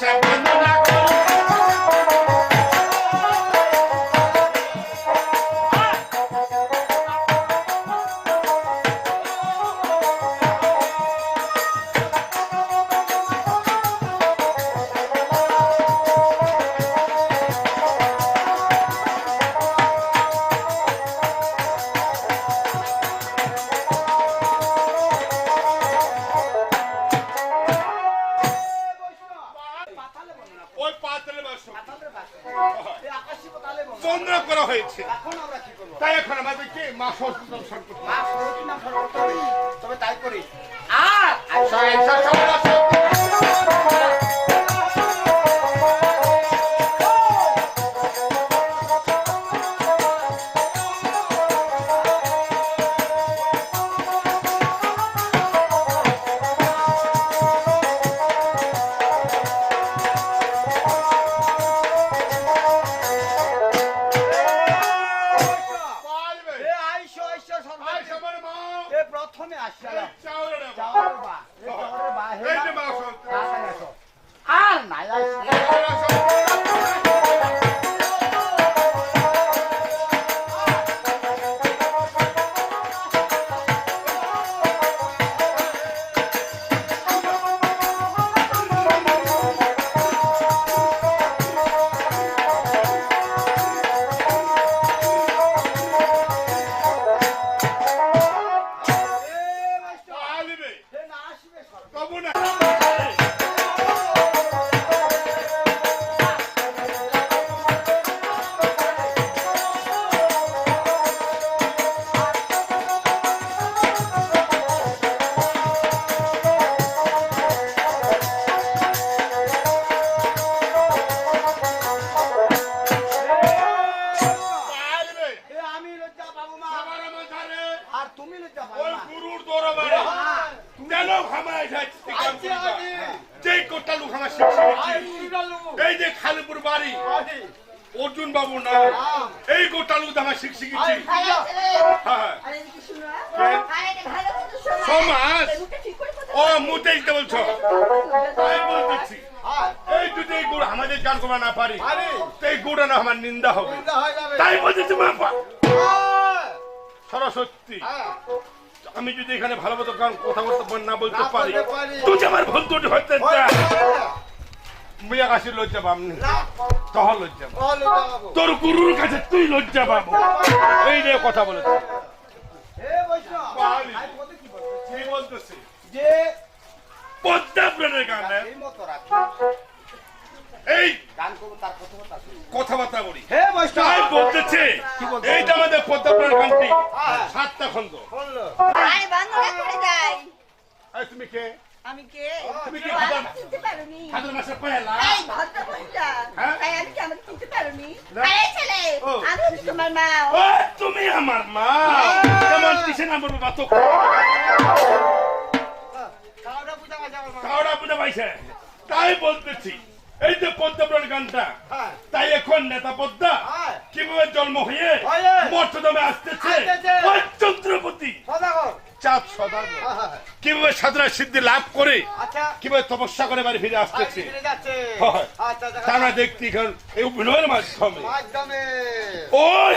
Shabbat বর্ণনা করা হয়েছে? তাই এখন আমাদেরকে মা সরস্বতী। তবে তাই করি 他们啊，写了，交吧，交，吧，你说，来说？啊，来，来。ওই গুরুর দরবারে হ্যাঁ। কেন খামায় যাচ্ছে আচ্ছা, আগে। যেই কোটা লোক আমার শিখছে এই যে খালিপুর বাড়ি। অর্জুন বাবু না হ্যাঁ। এই গোটা লোক আমার শিখ শিখেছি হ্যাঁ হ্যাঁ। সমাজ। ও। মুতে দিতে বলছো তাই বলতেছি এই যদি এই গুড় আমাদের গান করা না পারি পারি। এই গুড় না আমার নিন্দা হবে হয়ে। তাই বলতেছি মা বা- আয়। সরস্বতী। আমি যদি এখানে ভালো মতো গান কথা বলতে না বলতে পারি তুই আমার ভুল ত্রুটি হইতে হয়ে যাবে। মুই লজ্জা পাম না। না, তখন লজ্জা পাবো। তোর গুরুর কাছে তুই লজ্জা পাবো। এই নিয়ে কথা বলে। যে পদ্মা প্রাণের গানে। কথাবার্তা বলি। হে তাই বলতেছে কি বলছে? এইটা আমাদের পদ্মা প্রাণের গানটি হ্যাঁ। সাতটা খন্ড। বলল। আরে করে যাই। এই তুমি কে? আমি কে? তুমি কি? মাসে। এই ভদ্র মহিলা, হ্যাঁ? তাই আমি কি আমাকে চিনতে পারোনি? আরে ছেলে, আমি হচ্ছি তোমার মা। ও তুমি আমার মা। কেমন কিসে নাম বলব বাতো কাউরা বুঝে পাইছে। তাই বলতেছি। এই যে পদ্মা গানটা হ্যাঁ। তাই এখন নেতা পদ্মা হ্যাঁ। কীভাবে জন্ম হয়ে। মর্তদমে আসতেছে। চন্দ্রপতি। চাঁদ সদাগর হ্যাঁ। কীভাবে সাধনা সিদ্ধি লাভ করে আচ্ছা কীভাবে তপস্যা করে বাড়ি ফিরে আসতেছে আমরা দেখতে এখন এই অভিনয়ের মাধ্যমে মাধ্যমে ওই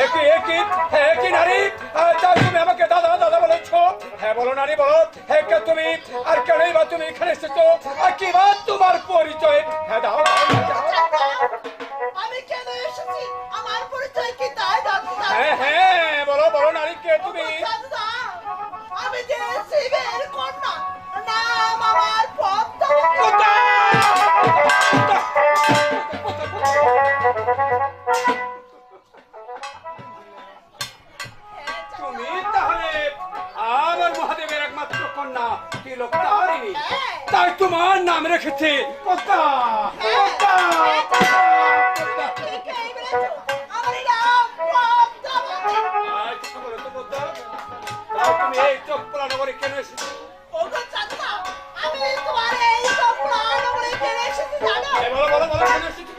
একই একই হ্যাঁ কি নারী? আহ, তুমি আমাকে দাদা দাদা বলেছ। হ্যাঁ বলো নারী বলো হ্যাঁ কে তুমি আর কেনই বা তুমি এখানে এসেছ? আর কি বা তোমার পরিচয়? হ্যাঁ দাও। নগরে নাম রেখেছে। ওগো চাঁদা, আমি তোমার এই সব প্রাণ বলে এসেছি জানো? বলো বলো কেন এসেছ